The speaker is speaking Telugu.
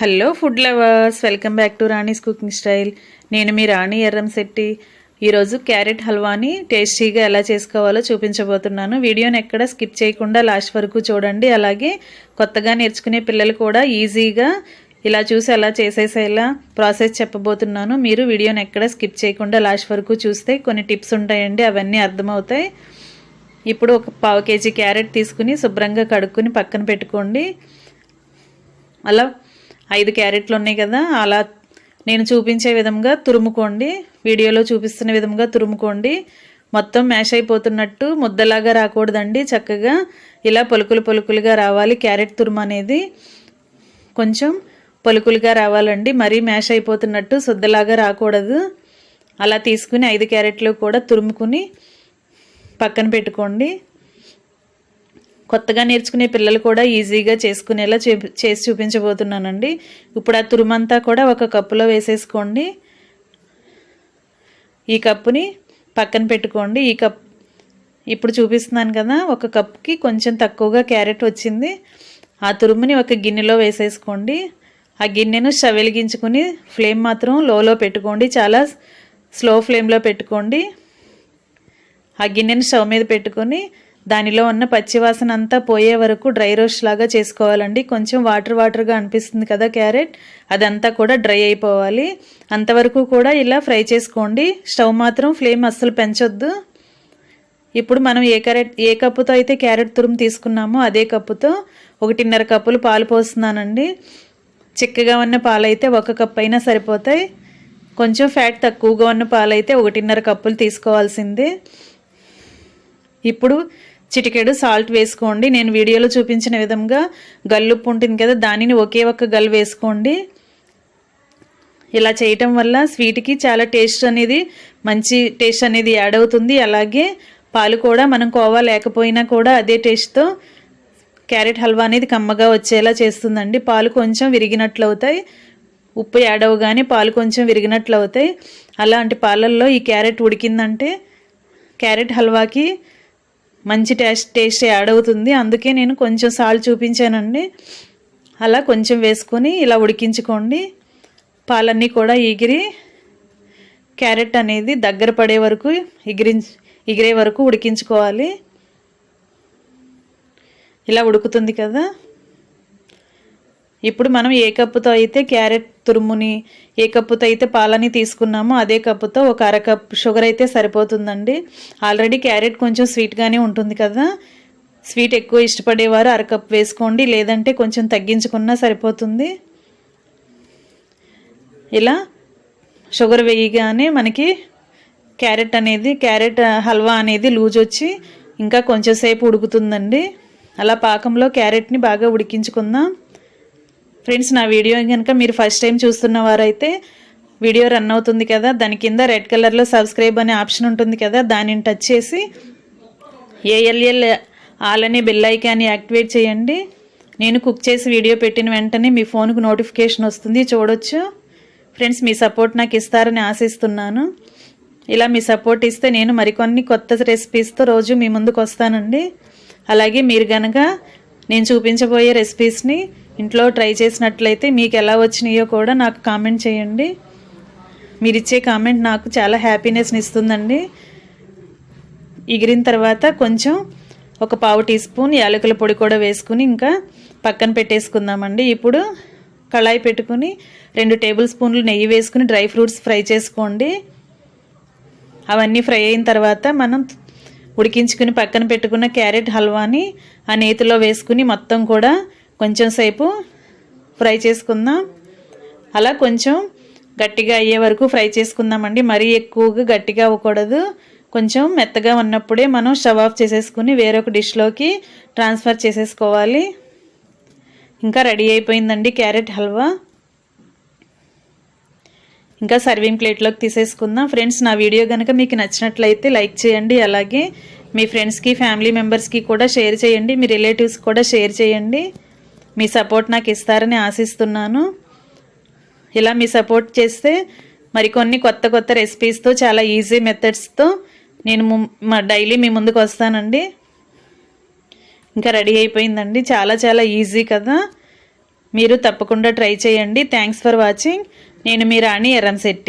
Hello food lovers welcome back to Rani's cooking style నేను మీ రాణి ఎర్రంశెట్టి ఈరోజు క్యారెట్ హల్వాని టేస్టీగా ఎలా చేసుకోవాలో చూపించబోతున్నాను. వీడియోని ఎక్కడ స్కిప్ చేయకుండా లాస్ట్ వరకు చూడండి. అలాగే కొత్తగా నేర్చుకునే పిల్లలు కూడా ఈజీగా ఇలా చూసి ఎలా చేసేసేలా ప్రాసెస్ చెప్పబోతున్నాను. మీరు వీడియోని ఎక్కడ స్కిప్ చేయకుండా లాస్ట్ వరకు చూస్తే కొన్ని టిప్స్ ఉంటాయండి. అవన్నీ అర్థమవుతాయి. ఇప్పుడు ఒక పావు కేజీ క్యారెట్ తీసుకుని శుభ్రంగా కడుక్కుని పక్కన పెట్టుకోండి. అలా ఐదు క్యారెట్లు ఉన్నాయి కదా అలా నేను చూపించే విధంగా తురుముకోండి. వీడియోలో చూపిస్తున్న విధంగా తురుముకోండి. మొత్తం మ్యాష్ అయిపోతున్నట్టు ముద్దలాగా రాకూడదండి చక్కగా. ఇలా పలుకులు పలుకులుగా రావాలి క్యారెట్ తురుము అనేది. కొంచెం పలుకులుగా రావాలండి. మరీ మ్యాష్ అయిపోతున్నట్టు శుద్ధలాగా రాకూడదు. అలా తీసుకుని ఐదు క్యారెట్లు కూడా తురుముకుని పక్కన పెట్టుకోండి. కొత్తగా నేర్చుకునే పిల్లలు కూడా ఈజీగా చేసుకునేలా చేసి చూపించబోతున్నానండి. ఇప్పుడు ఆ తురుమంతా కూడా ఒక కప్పులో వేసేసుకోండి. ఈ కప్పుని పక్కన పెట్టుకోండి. ఈ కప్ ఇప్పుడు చూపిస్తున్నాను కదా ఒక కప్కి కొంచెం తక్కువగా క్యారెట్ వచ్చింది. ఆ తురుముని ఒక గిన్నెలో వేసేసుకోండి. ఆ గిన్నెను స్టవ్ వెలిగించుకుని ఫ్లేమ్ మాత్రం లోలో పెట్టుకోండి. చాలా స్లో ఫ్లేమ్లో పెట్టుకోండి. ఆ గిన్నెను స్టవ్ మీద పెట్టుకొని దానిలో ఉన్న పచ్చివాసన అంతా పోయే వరకు డ్రై రోస్ట్ లాగా చేసుకోవాలండి. కొంచెం వాటర్ వాటర్గా అనిపిస్తుంది కదా క్యారెట్. అదంతా కూడా డ్రై అయిపోవాలి. అంతవరకు కూడా ఇలా ఫ్రై చేసుకోండి. స్టవ్ మాత్రం ఫ్లేమ్ అస్సలు పెంచొద్దు. ఇప్పుడు మనం ఏ క్యారెట్ ఏ కప్పుతో అయితే క్యారెట్ తురుము తీసుకున్నామో అదే కప్పుతో ఒకటిన్నర కప్పులు పాలు పోస్తున్నానండి. చిక్కగా ఉన్న పాలు అయితే ఒక కప్ అయినా సరిపోతాయి. కొంచెం ఫ్యాట్ తక్కువగా ఉన్న పాలు అయితే ఒకటిన్నర కప్పులు తీసుకోవాల్సిందే. ఇప్పుడు చిటికెడు సాల్ట్ వేసుకోండి. నేను వీడియోలో చూపించిన విధంగా గల్లుప్పు ఉంటుంది కదా దానిని ఒకే ఒక్క గల్ వేసుకోండి. ఇలా చేయటం వల్ల స్వీట్కి చాలా టేస్ట్ అనేది మంచి టేస్ట్ అనేది యాడ్ అవుతుంది. అలాగే పాలు కూడా మనం కోవా లేకపోయినా కూడా అదే టేస్ట్తో క్యారెట్ హల్వా అనేది కమ్మగా వచ్చేలా చేస్తుందండి. పాలు కొంచెం విరిగినట్లు అవుతాయి. ఉప్పు యాడ్ అవ్వగానే పాలు కొంచెం విరిగినట్లు అవుతాయి. అలాంటి పాలల్లో ఈ క్యారెట్ ఉడికిందంటే క్యారెట్ హల్వాకి మంచి టేస్ట్ టేస్ట్ యాడ్ అవుతుంది అందుకే నేను కొంచెం సాల్ట్ చూపించానండి. అలా కొంచెం వేసుకొని ఇలా ఉడికించుకోండి. పాలన్నీ కూడా ఎగిరి క్యారెట్ అనేది దగ్గర పడే వరకు ఎగిరి ఎగిరే వరకు ఉడికించుకోవాలి. ఇలా ఉడుకుతుంది కదా. ఇప్పుడు మనం ఏ కప్పుతో అయితే క్యారెట్ తురుముని ఏ కప్పుతో అయితే పాలని తీసుకున్నామో అదే కప్పుతో ఒక అర కప్ షుగర్ అయితే సరిపోతుందండి. ఆల్రెడీ క్యారెట్ కొంచెం స్వీట్గానే ఉంటుంది కదా. స్వీట్ ఎక్కువ ఇష్టపడేవారు అరకప్ వేసుకోండి లేదంటే కొంచెం తగ్గించుకున్నా సరిపోతుంది. ఇలా షుగర్ వేయగానే మనకి క్యారెట్ అనేది క్యారెట్ హల్వా అనేది లూజ్ వచ్చి ఇంకా కొంచెంసేపు ఉడుకుతుందండి. అలా పాకంలో క్యారెట్ని బాగా ఉడికించుకుందాం. ఫ్రెండ్స్ నా వీడియో కనుక మీరు ఫస్ట్ టైం చూస్తున్న వారైతే వీడియో రన్ అవుతుంది కదా దాని కింద రెడ్ కలర్లో సబ్స్క్రైబ్ అనే ఆప్షన్ ఉంటుంది కదా దానిని టచ్ చేసి ఏఎల్ఎల్ ఆల్ అనే బెల్ ఐకాన్ని యాక్టివేట్ చేయండి. నేను కుక్ చేసి వీడియో పెట్టిన వెంటనే మీ ఫోన్కు నోటిఫికేషన్ వస్తుంది చూడొచ్చు. ఫ్రెండ్స్ మీ సపోర్ట్ నాకు ఇస్తారని ఆశిస్తున్నాను. ఇలా మీ సపోర్ట్ ఇస్తే నేను మరికొన్ని కొత్త రెసిపీస్తో రోజు మీ ముందుకు వస్తానండి. అలాగే మీరు కనుక నేను చూపించబోయే రెసిపీస్ని ఇంట్లో ట్రై చేసినట్లయితే మీకు ఎలా వచ్చినాయో కూడా నాకు కామెంట్ చేయండి. మీరు ఇచ్చే కామెంట్ నాకు చాలా హ్యాపీనెస్ని ఇస్తుందండి. ఎగిరిన తర్వాత కొంచెం ఒక పావు టీ స్పూన్ యాలకుల పొడి కూడా వేసుకుని ఇంకా పక్కన పెట్టేసుకుందామండి. ఇప్పుడు కళాయి పెట్టుకుని రెండు టేబుల్ స్పూన్లు నెయ్యి వేసుకుని డ్రై ఫ్రూట్స్ ఫ్రై చేసుకోండి. అవన్నీ ఫ్రై అయిన తర్వాత మనం ఉడికించుకుని పక్కన పెట్టుకున్న క్యారెట్ హల్వాని ఆ నేతిలో వేసుకుని మొత్తం కూడా కొంచెం సేపు ఫ్రై చేసుకుందాం. అలా కొంచెం గట్టిగా అయ్యే వరకు ఫ్రై చేసుకుందామండి. మరీ ఎక్కువగా గట్టిగా అవ్వకూడదు. కొంచెం మెత్తగా ఉన్నప్పుడే మనం స్టవ్ ఆఫ్ చేసేసుకుని వేరొక డిష్లోకి ట్రాన్స్ఫర్ చేసేసుకోవాలి. ఇంకా రెడీ అయిపోయిందండి క్యారెట్ హల్వా. ఇంకా సర్వింగ్ ప్లేట్లోకి తీసేసుకుందాం. ఫ్రెండ్స్ నా వీడియో కనుక మీకు నచ్చినట్లయితే లైక్ చేయండి. అలాగే మీ ఫ్రెండ్స్కి ఫ్యామిలీ మెంబర్స్కి కూడా షేర్ చేయండి. మీ రిలేటివ్స్ కూడా షేర్ చేయండి. మీ సపోర్ట్ నాకు ఇస్తారని ఆశిస్తున్నాను. ఇలా మీ సపోర్ట్ చేస్తే మరికొన్ని కొత్త కొత్త రెసిపీస్తో చాలా ఈజీ మెథడ్స్తో నేను మా డైలీ మీ ముందుకు వస్తానండి. ఇంకా రెడీ అయిపోయిందండి. చాలా చాలా ఈజీ కదా. మీరు తప్పకుండా ట్రై చేయండి. థ్యాంక్స్ ఫర్ వాచింగ్ నేను మీ రాణి ఎర్రంశెట్టి